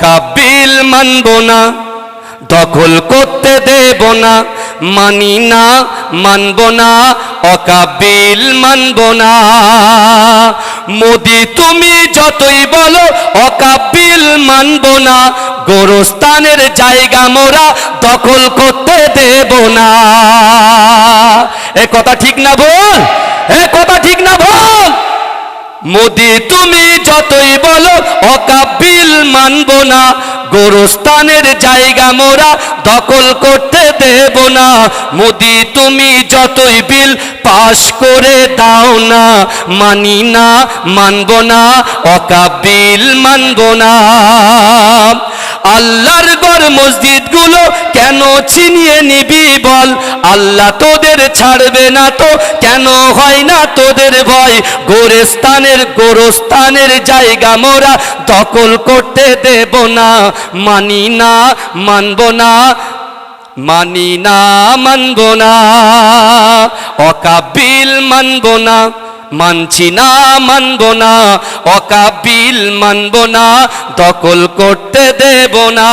অকাবিল মানব না, দখল করতে দেব না, মানি না, মানব না, অকাবিল মানব না। মোদি, তুমি যতই বলো, অকাবিল মানব না, গোরস্থানের জায়গা মোরা দখল করতে দেব না। এ কথা ঠিক না বল? এ কথা ঠিক না বল? মোদি যতই বলো, অকাবিল মানব না। গোরস্থানের জায়গা মোরা দখল করতে দেব না। মোদি, তুমি যতই বিল পাশ করে দাও না, মানি না, মানব না, অকাবিল মানব না। আল্লাহর গড় মসজিদগুলো কেন ছিনিয়ে নিবি বল? আল্লাহ তোদের ছাড়বে না তো? কেন হয় না তোদের ভয়? গোরস্থানের গোরস্থানের জায়গা মোরা দখল করতে দেব না। মানি না, মানব না, মানি না, মানব না। অকাবিল মানব না। মানছি না, মানব না, অকাবিল মানব না, দখল করতে দেব না।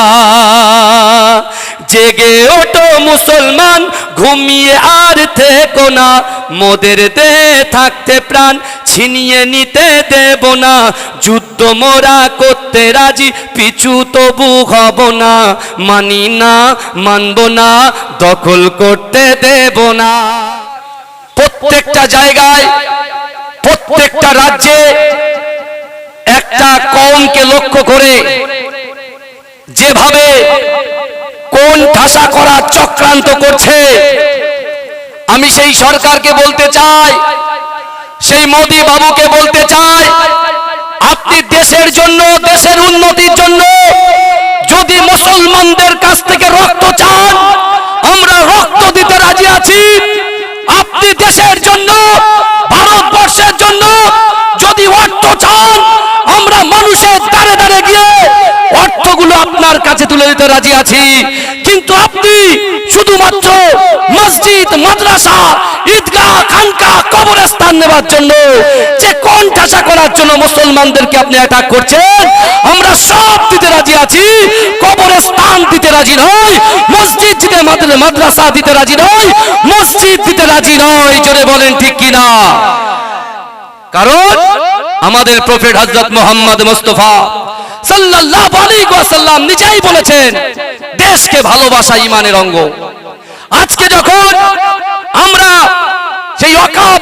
জেগে ওঠো মুসলমান, ঘুমিয়ে আর থেকো না, মোদের দে থাকতে প্রাণ, ছিনিয়ে নিতে দেব না। যুদ্ধ মোরা করতে রাজি, পিছু তবু হব না। মানি না, মানব না, দখল করতে দেব না। প্রত্যেকটা জায়গায় প্রত্যেকটা রাজ্যে একটা কমকে লক্ষ্য করে যেভাবে কোন ঠাসা করার চক্রান্ত করছে, আমি সেই সরকারকে বলতে চাই, সেই মোদি বাবুকে বলতে চাই, আপনি দেশের জন্য, দেশের উন্নতির জন্য যদি মুসলমানদের কাছ থেকে গিয়ে অর্থগুলো আপনার কাছে তুলে দিতে রাজি আছি। কিন্তু আপনি শুধুমাত্র মসজিদ, মাদ্রাসা, ঈদগাহ খানকা কবরস্থান নেবার জন্য যে কোন ঠাসা করার জন্য মুসলমানদেরকে আপনি অ্যাটাক করছেন, আমরা সব দিতে রাজি আছি। কবরস্থান দিতে রাজি নয় মসজিদ দিতে মাদ্রা- মাদ্রাসা দিতে রাজি নয় মসজিদ দিতে রাজি নয় জোরে বলেন ঠিক কিনা? কারণ আমাদের প্রফেট হযরত মোহাম্মদ মুস্তাফা সাল্লাল্লাহু নিজেই বলেছেন, দেশকে ভালোবাসা ইমানের অঙ্গ। আজকে যখন আমরা সেই অকাপ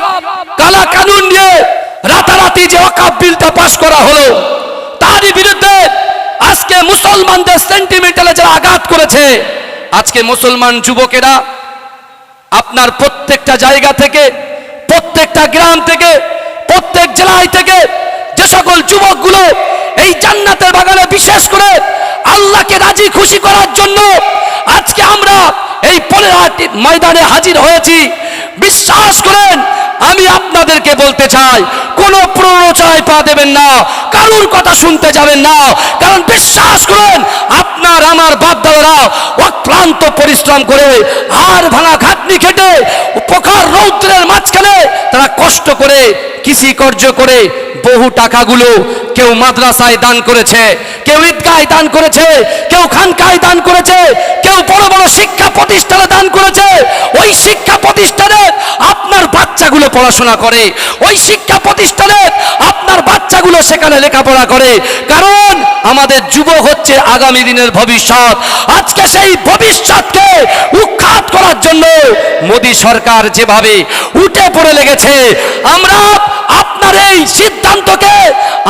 কালা কানুন নিয়ে রাতারাতি যে অকাপ বিলটা পাশ করা হলো, তারই বিরুদ্ধে আজকে মুসলমানদের সেন্টিমেন্টালে যারা আঘাত করেছে, আজকে মুসলমান যুবকেরা আপনার প্রত্যেকটা জায়গা থেকে, প্রত্যেকটা গ্রাম থেকে প্রত্যেক জেলায় থেকে যে সকল যুবকগুলো এই জান্নাতের বাগানে বিশেষ করে আল্লাহকে রাজি খুশি করার জন্য আজকে আমরা এই পলেরহাট ময়দানে হাজির হয়েছি। বিশ্বাস করেন, আমি আপনাদেরকে বলতে চাই, কোনো প্ররোচনায় পা দেবেন না, কারুর কথা শুনতে যাবেন না। কারণ বিশ্বাস করেন, আপনার, আমার বাপদাদারা অক্লান্ত পরিশ্রম করে হাড় ভাঙা খাটনি খেটে পোকার রৌদ্রের মাঝখানে তারা কষ্ট করে, কৃষি কার্য করে, বহু টাকাগুলো কেউ মাদ্রাসায় দান করেছে, কেউ ঈদগায় দান করেছে, কেউ খানকায় দান করেছে, কেউ বড় বড় শিক্ষা প্রতিষ্ঠানে দান করেছে। ওই শিক্ষা প্রতিষ্ঠানে আপনার বাচ্চাগুলো পড়াশোনা করে, ওই শিক্ষা প্রতিষ্ঠানে আপনার বাচ্চাগুলো সেখানে লেখাপড়া করে। কারণ আমাদের যুবক হচ্ছে আগামী দিনের ভবিষ্যৎ। আজকে সেই ভবিষ্যৎকে উৎখাত করার জন্য মোদী সরকার যেভাবে উঠে পড়ে লেগেছে, আমরা আপনার এই সিদ্ধান্তকে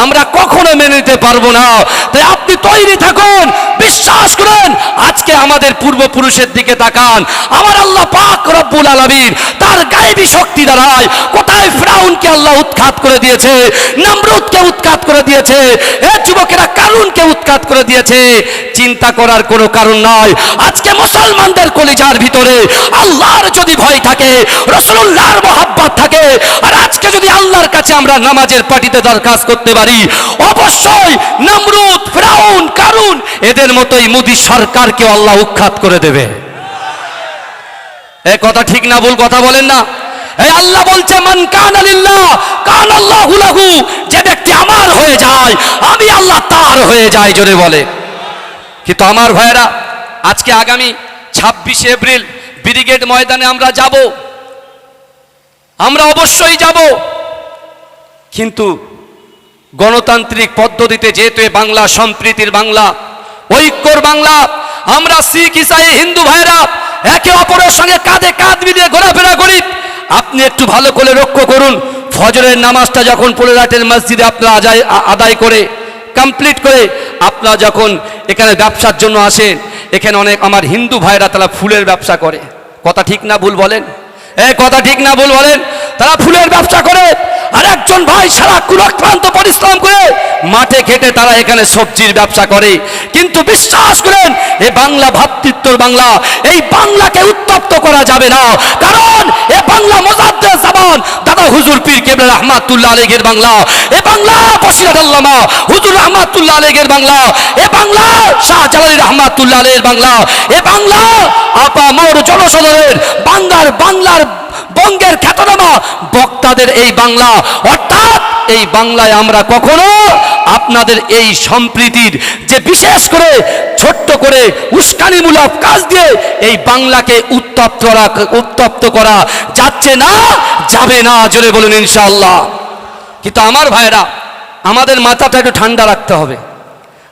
আমরা কখনো মেনে নিতে পারব না। তাই আপনি তৈরি থাকুন, বিশ্বাস করেন, আজকে আমাদের পূর্বপুরুষের দিকে তাকান। আমার আল্লাহ পাক রব্বুল আলামিন তার গায়েবী শক্তি দ্বারায় কোথায় ফ্রাউনকে আল্লাহ উৎখাত করে দিয়েছে, নমরুদকে উৎখাত করে দিয়েছে, এ যুবকেরা কারুনকে উৎখাত করে দিয়েছে, চিন্তা করার কোনো কারণ নয় আজকে মুসলমানদের কলিজার ভিতরে আল্লাহর যদি ভয় থাকে রসুল্লাহর মহাব্বত থাকে, আর আজকে যদি আল্লাহর কাছে আমরা নামাজের পার্টিতে দরখাস্ত করতে পারি অবশ্যই নমরুদ ফ্রাউন, কারুন, এদের মতোই মোদী সরকারকে আল্লাহ উৎখাত করে দেবে। এ কথা ঠিক না, ভুল কথা বলেন না। এই আল্লাহ বলছে, মান কান আলিল্লাহ কান আল্লাহু লাহু, যে ব্যক্তি আমার হয়ে যায়, আমি আল্লাহ তার হয়ে যায় জোরে বলে। কিন্তু আমার ভাইয়েরা, আজকে আগামী ছাব্বিশে এপ্রিল ব্রিগেড ময়দানে আমরা যাব। আমরা অবশ্যই যাব। কিন্তু গণতান্ত্রিক পদ্ধতিতে যেহেতু বাংলা সম্প্রীতির বাংলা, ঐক্যর বাংলা, আমরা শিখ, ইসাই, হিন্দু ভাইরা একে অপরের সঙ্গে কাঁধে কাঁধ মিলিয়ে ঘোরাফেরা করি। আপনি একটু ভালো করে লক্ষ্য করুন, ফজরের নামাজটা যখন পোলেরাটের মসজিদে আপনারা আদায় আদায় করে কমপ্লিট করে, আপনারা যখন এখানে ব্যবসার জন্য আসেন, এখানে অনেক আমার হিন্দু ভাইরা তারা ফুলের ব্যবসা করে। কথা ঠিক না ভুল বলেন? এ, কথা ঠিক না ভুল বলেন? তারা ফুলের ব্যবসা করে। আর একজন ভাই সারা কুলাক্রান্ত পরিশ্রম করে মাঠে ঘেটে তারা এখানে সবজির ব্যবসা করে। কিন্তু বিশ্বাস করেন, এ বাংলা ভাতৃত্বর বাংলা, এই বাংলাকে উত্তপ্ত করা যাবে না। কারণ এ বাংলা মোজাদ্দের জামান, দাদা হুজুর পীর কেবলা রহমাতুল্লাহ আলেগের বাংলা। এ বাংলা বসিরাত আল্লামা হুজুর রহমাতুল্লাহ আলেগের বাংলা। এ বাংলা শাহ জালালি রহমাতুল্লাহ আলের বাংলা। এ বাংলা আপা মোর জনসাধারণের বাংলার বাংলার বঙ্গের খ্যাতনামা বক্তাদের এই বাংলা। অর্থাৎ এই বাংলায় আমরা কখনো আপনাদের এই সম্প্রীতির যে বিশেষ করে ছোট্ট করে উস্কানিমূলক কাজ দিয়ে এই বাংলাকে উত্তপ্ত উত্তপ্ত করা যাচ্ছে না, যাবে না, জোরে বলুন ইনশাআল্লাহ। কিন্তু আমার ভাইরা, আমাদের মাথাটা একটু ঠান্ডা রাখতে হবে।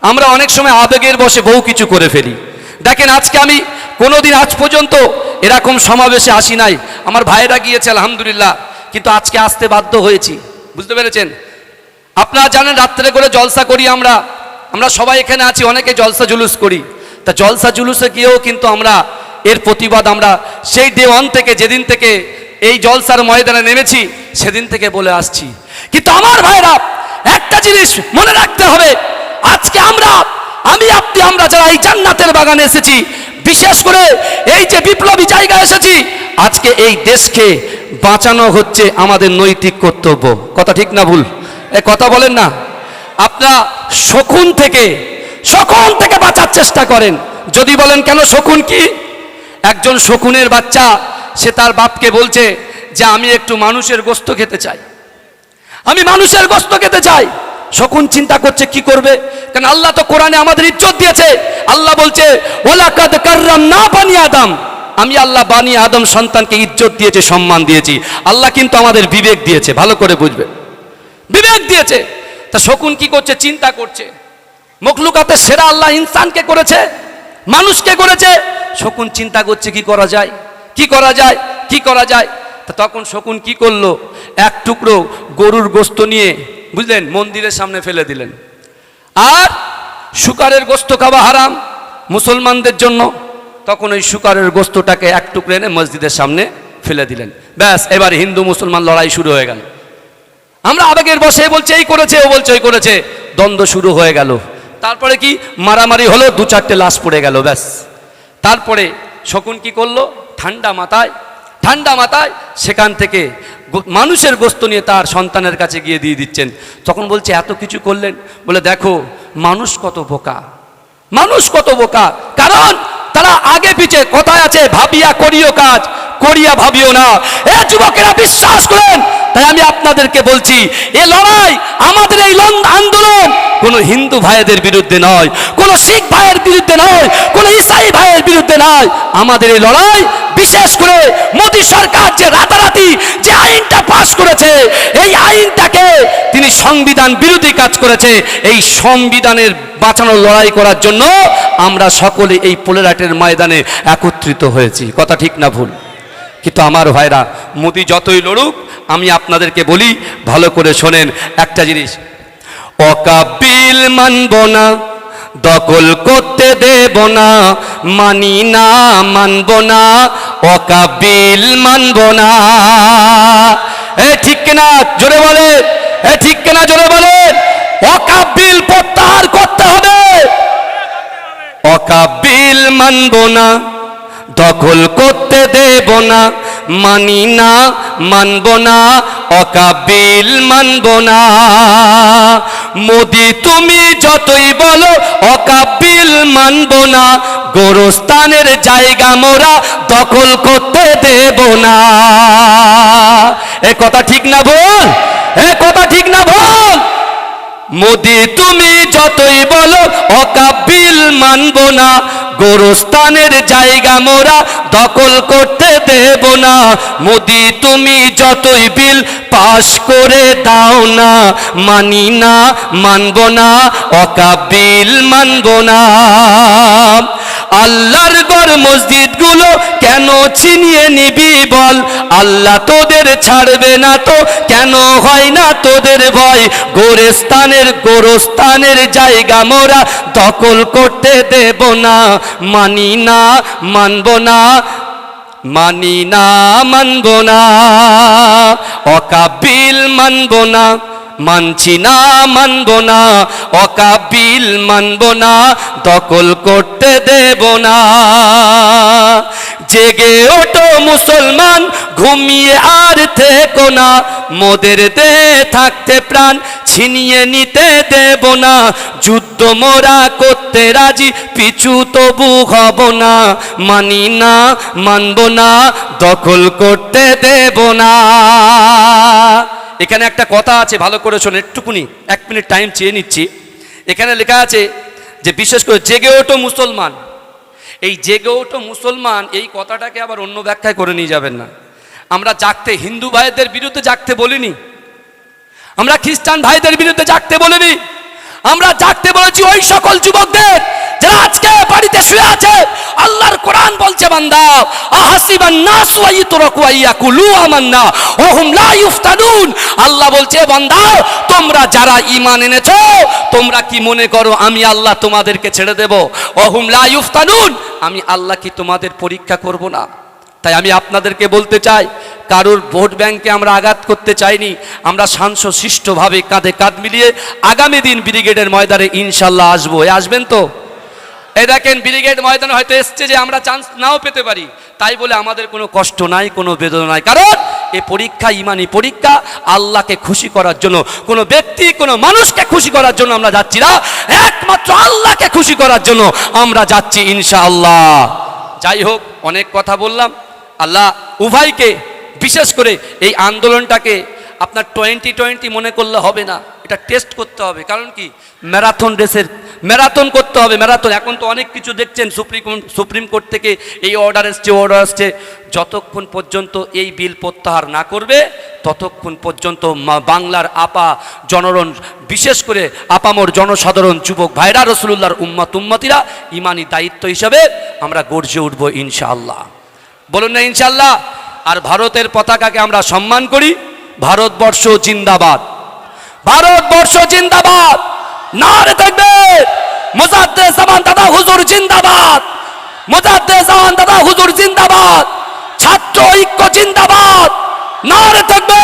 আমরা অনেক সময় আবেগের বসে বহু কিছু করে ফেলি। দেখেন আজকে আমি কোনোদিন আজ পর্যন্ত এরকম সমাবেশে আসি নাই। আমার ভাইয়েরা গিয়েছে, আলহামদুলিল্লাহ। কিন্তু আজকে আসতে বাধ্য হয়েছি। বুঝতে পেরেছেন? আপনারা জানেন রাত্রে করে জলসা করি আমরা। আমরা সবাই এখানে আছি, অনেকে জলসা জুলুস করি। তা জলসা জুলুসে গিয়েও কিন্তু আমরা এর প্রতিবাদ আমরা সেই ডে ওয়ান থেকে, যেদিন থেকে এই জলসার ময়দানে নেমেছি, সেদিন থেকে বলে আসছি। কিন্তু আমার ভাইরা, একটা জিনিস মনে রাখতে হবে। আজকে আমরা, আমি, আপনি, আমরা যারা এই জান্নাতের বাগানে এসেছি, বিশেষ করে এই যে বিপ্লবী জায়গায় এসেছি, আজকে এই দেশকে বাঁচানো হচ্ছে আমাদের নৈতিক কর্তব্য। কথা ঠিক না ভুল? এ কথা বলেন না। আপনারা শকুন থেকে শকুন থেকে বাঁচার চেষ্টা করেন। যদি বলেন, কেন শকুন কি? একজন শকুনের বাচ্চা, সে তার বাপকে বলছে যে, আমি একটু মানুষের গোস্ত খেতে চাই। আমি মানুষের গোস্ত খেতে চাই। শকুন চিন্তা করছে, কি করবে? কারণ আল্লাহ তো কোরআনে আমাদের ইজ্জত দিয়েছে। আল্লাহ বলছে, ওলাকাদ কাররাম না বানি আদম। আমি আল্লাহ বানি আদম সন্তানকে ইজ্জত দিয়েছে, সম্মান দিয়েছি। আল্লাহ কিন্তু আমাদের বিবেক দিয়েছে, ভালো করে বুঝবে। বিবেক দিয়েছে। তা শকুন কি করছে? চিন্তা করছে। মখলুকাতে সেরা আল্লাহ ইনসানকে করেছে, মানুষকে করেছে। শকুন চিন্তা করছে, কি করা যায়? কি করা যায়? কি করা যায়? তা তখন শকুন কি করল? এক টুকরো গরুর গোস্ত নিয়ে, বুঝলেন, মন্দিরের সামনে ফেলে দিলেন। আর শুকারের গোস্ত খাওয়া হারাম, মুসলমানদের জন্য। তখন ওই শুকারের গোস্তটাকে এক টুকরে এনে মসজিদের সামনে ফেলে দিলেন। ব্যাস, এবার হিন্দু মুসলমান লড়াই শুরু হয়ে গেল। আমরা আবেগের বসে বলছে, এই করেছে, ও বলছে, ওই করেছে। দ্বন্দ্ব শুরু হয়ে গেল। তারপরে কি? মারামারি হলো, দু চারটে লাশ পড়ে গেল, ব্যাস। তারপরে শকুন কি করল? ঠান্ডা মাথায় ঠান্ডা মাথায় সেখান থেকে মানুষের গোস্ত নিয়ে তার সন্তানের কাছে গিয়ে দিয়ে দিচ্ছেন। তখন বলছে, এত কিছু করলেন? বলে, দেখো, মানুষ কত বোকা। মানুষ কত বোকা। কারণ তারা আগে পিছে, কথায় আছে? ভাবিয়া করিও কাজ, করিয়া ভাবিও না। এ যুবকেরা, বিশ্বাস করেন? তাই আমি আপনাদেরকে বলছি, এ লড়াই আমাদের এই লন- আন্দোলন কোনো হিন্দু ভাইদের বিরুদ্ধে নয়, কোনো শিখ ভাইয়ের বিরুদ্ধে নয়, কোনো ইসাই ভাইয়ের বিরুদ্ধে নয়। আমাদের এই লড়াই, বিশেষ করে মোদী সরকার যে রাতারাতি, যে আইনটা পাশ করেছে, এই আইনটাকে। তিনি সংবিধান বিরোধী কাজ করেছে, এই সংবিধানের বাঁচানোর লড়াই করার জন্য আমরা সকলে এই পোলেরাটের ময়দানে একত্রিত হয়েছি। কথা ঠিক না ভুল? কিন্তু আমার ভাইরা, মোদি যতই লড়ুক, আমি আপনাদেরকে বলি, ভালো করে শোনেন একটা জিনিস। অকাবিল মানব না, দখল করতে দেব না, মানি না, মানব না, অকাবিল মানব না। এ ঠিক কিনা? জোরে বলে। এ ঠিক কিনা? জোরে বলে। অকাবিল প্রত্যাহার করতে হবে। অকাবিল মানব না, দখল করতে দেব না, মানি না, মানব না অকাবিল মানব না। মোদি, তুমি যতই বলো অকাবিল মানব না, গোরস্থানের জায়গা মোরা দখল করতে দেব না। এ কথা ঠিক না বল এ কথা ঠিক না বল মোদি, তুমি যতই বলো, অকাবিল মান মানব না। গোরস্থানের জায়গা মোরা দখল করতে দেব না। মোদি, তুমি যতই বিল পাশ করে দাও না, মানি না, মানব না, অকাবিল মানব না। আল্লাহর গড় মসজিদগুলো কেন ছিনিয়ে নিবি বল? আল্লাহ তোদের ছাড়বে না তো? কেন হয় না তোদের ভয়? গোরস্থানের গোরস্থানের জায়গা মোরা দখল করতে দেব না। মানি না, মানব না, মানি না, মানব না। অকাবিল মানব না। মানছি না, মানব না, অকাবিল মানব না, দখল করতে দেব না। জেগে ওঠো মুসলমান, ঘুমিয়ে আর থেকো না। মোদের দে থাকতে প্রাণ ছিনিয়ে নিতে দেব না। যুদ্ধ মোরা করতে রাজি, পিছু তবু হব না। মানি না, মানব না, দখল করতে দেব না। এখানে একটা কথা আছে, ভালো করে শোনো একটুকুনি, এক মিনিট টাইম চেয়ে নিচ্ছি। এখানে লেখা আছে যে, বিশেষ করে জেগে ওঠো মুসলমান। এই জেগে ওঠো মুসলমান, এই কথাটাকে আবার অন্য ব্যাখ্যায় করে নিয়ে যাবেন না। আমরা জাগতে, হিন্দু ভাইদের বিরুদ্ধে জাগতে বলিনি। আমরা খ্রিস্টান ভাইদের বিরুদ্ধে জাগতে বলিনি। আমরা জাগতে বলেছি ওই সকল যুবকদের যারা আজকে বাড়িতে শুয়ে আছে, আল্লাহর কোরআন বলছে, বান্দা, আহাসিবান নাস ওয়া ইতরাকু আইয়াকুলু আমান্না ওয়া হুম লা ইফতানুন। আল্লাহ বলছে, বান্দা, তোমরা যারা ঈমান এনেছো, তোমরা কি মনে করো আমি আল্লাহ তোমাদেরকে ছেড়ে দেব? ওয়া হুম লা ইফতানুন। আমি আল্লাহ কি তোমাদের পরীক্ষা করব না? তাই আমি আপনাদেরকে বলতে চাই, কারোর ভোট ব্যাংকে আমরা আঘাত করতে চাইনি, আমরা শান্ত কাঁধে কাঁধ মিলিয়ে আগামী দিন ব্রিগেডের ময়দানে ইনশাল্লাহ আসব। এ আসবেন তো? এ দেখেন, ব্রিগেড ময়দানে হয়তো এসছে যে আমরা চান্স নাও পেতে পারি। তাই বলে আমাদের কোনো কষ্ট নাই, কোনো বেদনা নাই। কারণ এ পরীক্ষা ইমানি পরীক্ষা, আল্লাহকে খুশি করার জন্য, কোনো ব্যক্তি, কোনো মানুষকে খুশি করার জন্য আমরা যাচ্ছি না। একমাত্র আল্লাহকে খুশি করার জন্য আমরা যাচ্ছি ইনশাআল্লাহ। যাই হোক, অনেক কথা বললাম। আল্লাহ উভয়কে, বিশেষ করে এই আন্দোলনটাকে আপনার টোয়েন্টি টোয়েন্টি মনে করলে হবে না। এটা টেস্ট করতে হবে। কারণ কি? ম্যারাথন রেসের, ম্যারাথন করতে হবে। ম্যারাথন, এখন তো অনেক কিছু দেখছেন সুপ্রিম সুপ্রিম কোর্ট থেকে এই অর্ডার এসছে অর্ডার আসছে। যতক্ষণ পর্যন্ত এই বিল প্রত্যাহার না করবে, ততক্ষণ পর্যন্ত বাংলার আপা জনরণ, বিশেষ করে আপামর জনসাধারণ, যুবক ভাইরা রসুল্লাহর উম্মত, উম্মতিরা, ইমানি দায়িত্ব হিসাবে আমরা গর্জে উঠবো ইনশাআল্লাহ। বলুন না ইনশাল্লাহ আর ভারতের পতাকাকে আমরা সম্মান করি। ভারতবর্ষ জিন্দাবাদ। ভারতবর্ষ জিন্দাবাদ। নারে থাকবে। মোজাদ্দে জামান দাদা হুজুর জিন্দাবাদ। মোজাদ্দে জামান দাদা হুজুর জিন্দাবাদ। ছাত্র ঐক্য জিন্দাবাদ। নারে থাকবে।